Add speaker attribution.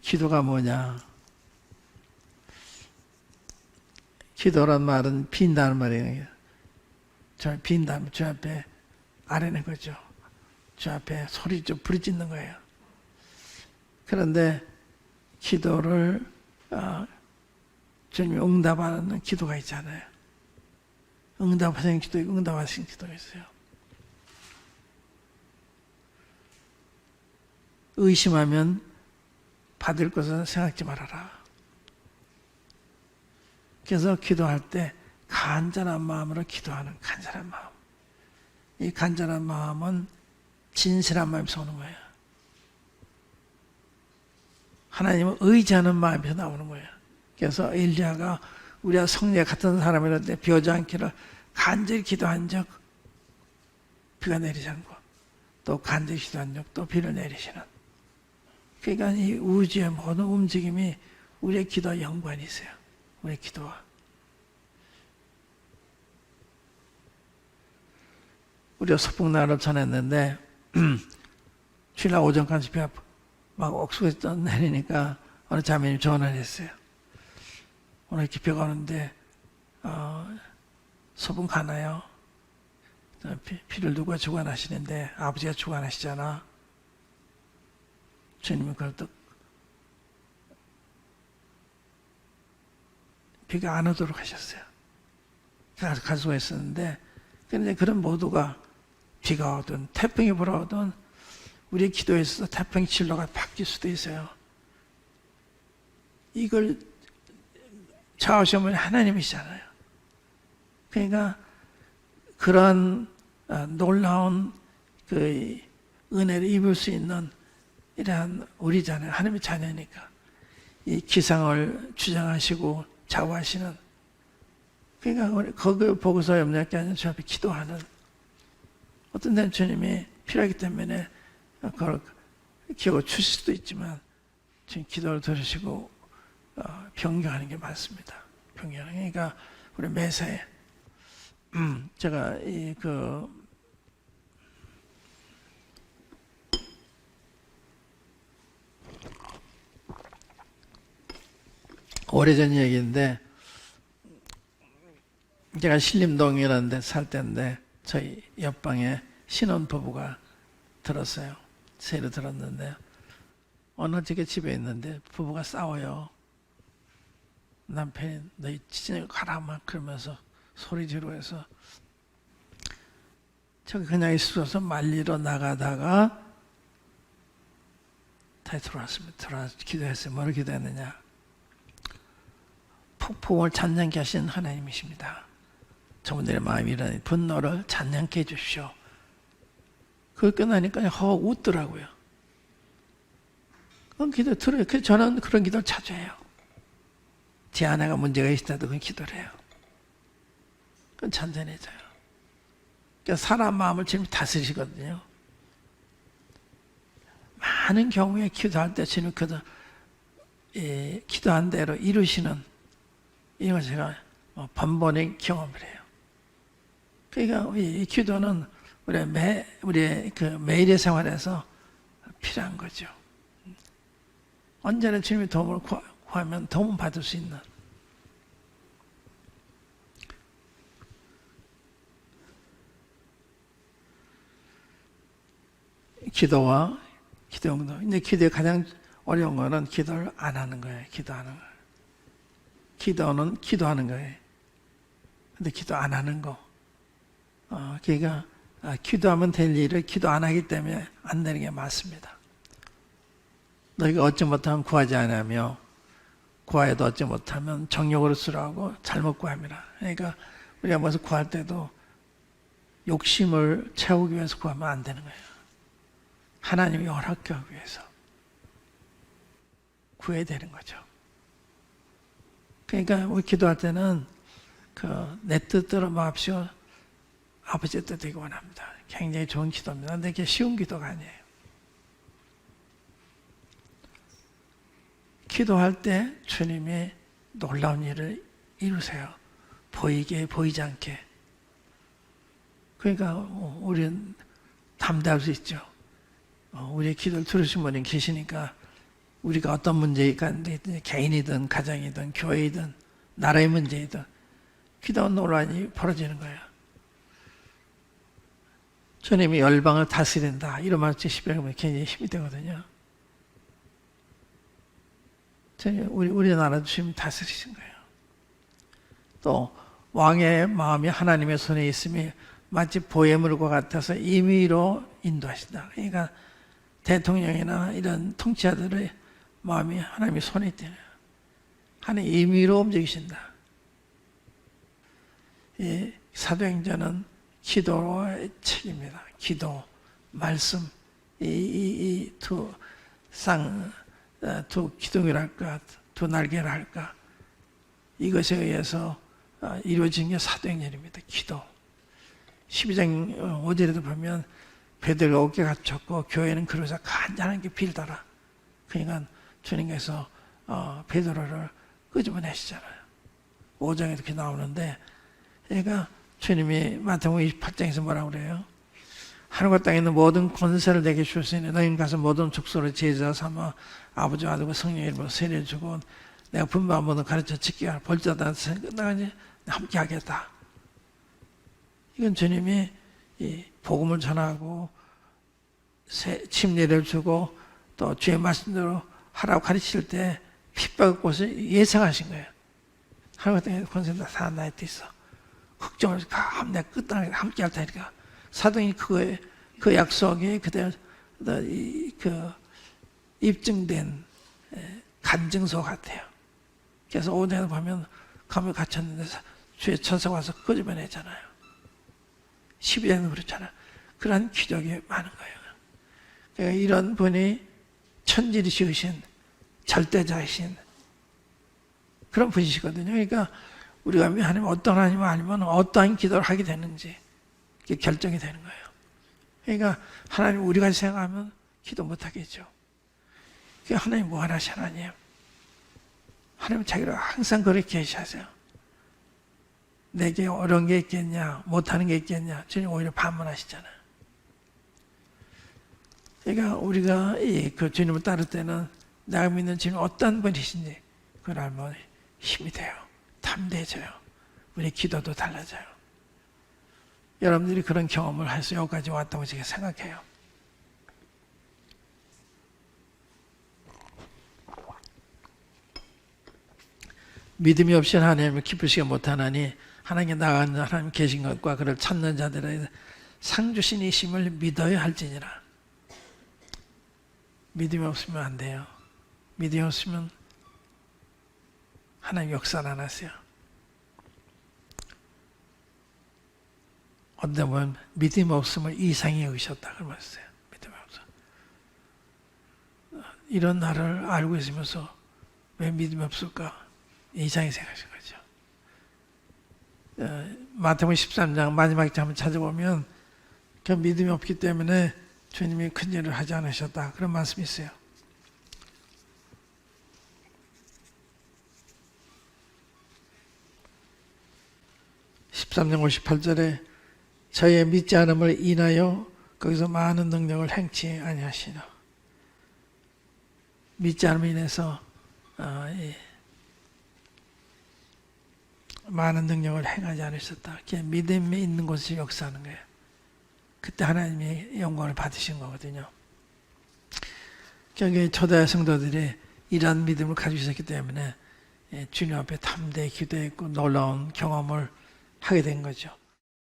Speaker 1: 기도가 뭐냐? 기도란 말은 빈다는 말이에요. 저 빈다면 주 앞에 아뢰는 거죠. 주 앞에 소리 좀 부르짖는 거예요. 그런데 기도를 어, 주님이 응답하는 기도가 있잖아요. 응답하신 기도 응답하신 기도가 있어요. 의심하면 받을 것은 생각지 말아라. 그래서 기도할 때 간절한 마음으로 기도하는 간절한 마음. 이 간절한 마음은 진실한 마음에서 오는 거예요. 하나님을 의지하는 마음에서 나오는 거예요. 그래서 엘리야가 우리가 성례 같은 사람이라는데 비 오지 않기를 간절히 기도한 적 비가 내리지 않고 또 간절히 기도한 적또 비를 내리시는 그러니까 이 우주의 모든 움직임이 우리의 기도와 연관이 있어요. 우리의 기도와. 우리가 서풍나를 전했는데 주일날 오전까지 비가 막 옥수수 내리니까 어느 자매님 전화를 했어요. 오늘 이렇게 비가 오는데 어, 소풍 가나요? 비, 비를 누가 주관하시는데 아버지가 주관하시잖아. 주님이 그걸 또 비가 안 오도록 하셨어요. 그래서 갈 수가 있었는데 그런데 그런 모두가 비가 오든 태풍이 불어오든 우리 기도에 있어서 태풍 진로가 바뀔 수도 있어요. 이걸 좌우시면 하나님이시잖아요. 그러니까 그런 어, 놀라운 그 은혜를 입을 수 있는 이러한 우리잖아요. 하나님의 자녀니까. 이 기상을 주장하시고 좌우하시는 그러니까 우리 거기 보고서 염려할 아니라 주 앞에 기도하는 어떤 데는 주님이 필요하기 때문에 그걸 기억을 주실 수도 있지만 지금 기도를 들으시고 어, 변경하는 게 맞습니다. 변경하는 게 그러니까 우리 매사에 음, 제가 이그 오래전 얘기인데 제가 신림동이라는 데 살 때인데 저희 옆방에 신혼 부부가 들었어요. 새로 들었는데 어느 집에 집에 있는데 부부가 싸워요. 남편이 너희 진짜 가라 막 그러면서 소리 지르면서 저기 그냥 있어서 말리러 나가다가 다시 들어왔습니다. 들어와서 기도했어요. 뭐를 기도했느냐? 폭풍을 잔잔케 하신 하나님이십니다. 저분들의 마음이 이런 분노를 잔잔케 해주십시오. 그거 끝나니까 허 웃더라고요. 그건 기도 들어요. 그래서 저는 그런 기도를 자주 해요. 제 아내가 문제가 있다도 그건 기도를 해요. 그건 잔잔해져요. 그러니까 사람 마음을 지금 다스리시거든요. 많은 경우에 기도할 때 주님 그도 예, 기도한 대로 이루시는 이걸 제가 뭐 번번에 경험을 해요. 그러니까 이 기도는 우리 매 우리의 그 매일의 생활에서 필요한 거죠. 언제나 주님의 도움을 구하면 도움 받을 수 있는. 기도와 기도 용도. 근데 기도의 가장 어려운 거는 기도를 안 하는 거예요. 기도하는 거. 기도는 기도하는 거예요. 근데 기도 안 하는 거. 어, 그러니까 아, 기도하면 될 일을 기도 안 하기 때문에 안 되는 게 맞습니다. 너희가 얻지 못하면 구하지 않으며 구하여도 얻지 못하면 정욕으로 쓰라고 잘못 구합니다. 그러니까 우리가 무엇을 구할 때도 욕심을 채우기 위해서 구하면 안 되는 거예요. 하나님이 허락하기 위해서 구해야 되는 거죠. 그러니까 우리 기도할 때는 그 내 뜻대로 마옵시오 아버지의 뜻되기 원합니다. 굉장히 좋은 기도입니다. 근데 이게 쉬운 기도가 아니에요. 기도할 때 주님이 놀라운 일을 이루세요. 보이게 보이지 않게. 그러니까 우리는 담대할 수 있죠. 어, 우리의 기도를 들으신 분이 계시니까 우리가 어떤 문제가 개인이든 가정이든 교회이든 나라의 문제이든 기도 논란이 벌어지는 거예요. 주님이 열방을 다스린다 이런 10에 보면 굉장히 힘이 되거든요. 우리 우리나라 주님 다스리신 거예요. 또 왕의 마음이 하나님의 손에 있음이 마치 보혜물과 같아서 임의로 인도하신다. 그러니까 대통령이나 이런 통치자들의 마음이 하나님의 손에 있대요. 하나님 임의로 움직이신다. 이 사도행전은 기도의 책입니다. 기도, 말씀, 이이두 쌍, 어, 두 기둥이랄까, 두 날개랄까, 이것에 의해서 어, 이루어진 게 사도행전입니다. 기도. 12장 5절에도 보면 베드로가 어깨 갇혔고 교회는 그러자 간절하게 빌더라. 그러니까 주님께서 어, 베드로를 끄집어내시잖아요. 5장에 이렇게 나오는데 그러니까 주님이 마태복음 28장에서 뭐라고 그래요? 하늘과 땅에 있는 모든 권세를 내게 주셨으니 너희는 가서 모든 족속을 제자 삼아 아버지와 아들과 성령의 이름으로 세례 주고 내가 분부한 모든 가르쳐 지키게 하라 벌자다 끝나가 이제 함께 하겠다. 이건 주님이 이 복음을 전하고 새- 침례를 주고 또 주의 말씀대로 하라고 가르칠 때 핍박의 곳을 예상하신 거예요. 하나님 땅에 권세다 다때 있어. 걱정을 가, 내가 끝나게 함께 할 테니까. 사도이 그거에 그 약속이 그대로 이- 그 입증된 에, 간증서 같아요. 그래서 오전에 보면 감옥에 갇혔는데 주의 천사가 와서 끄집어내잖아요. 12장은 그렇잖아요. 그런 기적이 많은 거예요. 그러니까 이런 분이 천지리시신 절대자이신 그런 분이시거든요. 그러니까 우리가 하나님 어떤 하나님 아니면 어떠한 기도를 하게 되는지 이게 결정이 되는 거예요. 그러니까 하나님 우리가 생각하면 기도 못 하겠죠. 그러니까 하나님 뭐 하나시 하나님. 하나님 자기를 항상 그렇게 계시하세요. 내게 어려운 게 있겠냐, 못하는 게 있겠냐. 주님 오히려 반문하시잖아요. 그러니까 우리가 이그 주님을 따를 때는 내가 믿는 주님 어떤 분이신지 그걸 알면 힘이 돼요. 담대해져요. 우리 기도도 달라져요. 여러분들이 그런 경험을 해서 여기까지 왔다고 제가 생각해요. 믿음이 없이 하나님을 기쁘시게 못하나니 하나님께 나가는 하나님 계신 것과 그를 찾는 자들의 상 주신이심을 믿어야 할지니라. 믿음이 없으면 안 돼요. 믿음이 없으면 하나님 역사를 안 하세요. 어떤 보면 믿음 없음을 이상히 여기셨다 그러면서요. 믿음 없어. 이런 나를 알고 있으면서 왜 믿음이 없을까? 이상히 생각하신 거죠. 어, 마태복음 13장 마지막 장 한번 찾아보면 그 믿음이 없기 때문에 주님이 큰 일을 하지 않으셨다. 그런 말씀이 있어요. (13장 58절에) 저의 믿지 않음을 인하여 거기서 많은 능력을 행치 아니하시나 믿지 않음을 인해서 어, 이 많은 능력을 행하지 않으셨다. 믿음이 있는 곳에 역사하는 거예요. 그때 하나님이 영광을 받으신 거거든요. 경기 초대 성도들이 이러한 믿음을 가지고 있었기 때문에 예, 주님 앞에 담대히 기도했고 놀라운 경험을 하게 된 거죠.